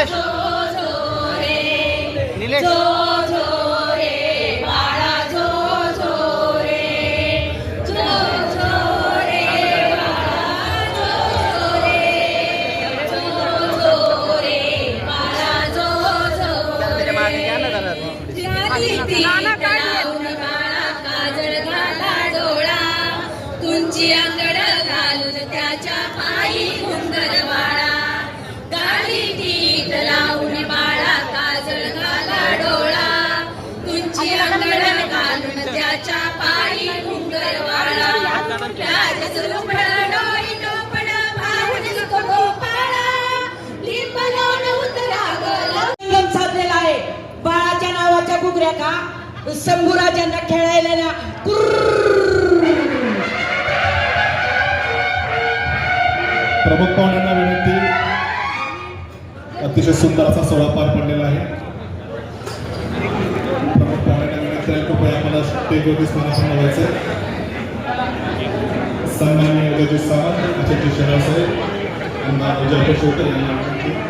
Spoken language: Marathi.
निलेश. निलेश. तुमची अंगड घालून त्याच्या पायी तुमची अंगड घालून त्याच्या पायी घुंगर बाळा राजस रुपड डोळी टोपड भावून गोपाळा लिंब लावून उतरा गला संगम साधलेला आहे. बाळाच्या नावाच्या बुगऱ्या का? शंभूराजांना खेळायला ना प्रमुख पाहुण्यांना विनंती. अतिशय सुंदर असा सोहळा पार पडलेला आहे प्रमुख पाहुण्यांना विनंती आहे कृपया आम्हाला स्टेजवरती स्थानापन्न व्हायचं सन्माननीय योगाजी सावंत आचार्य साहेब यांना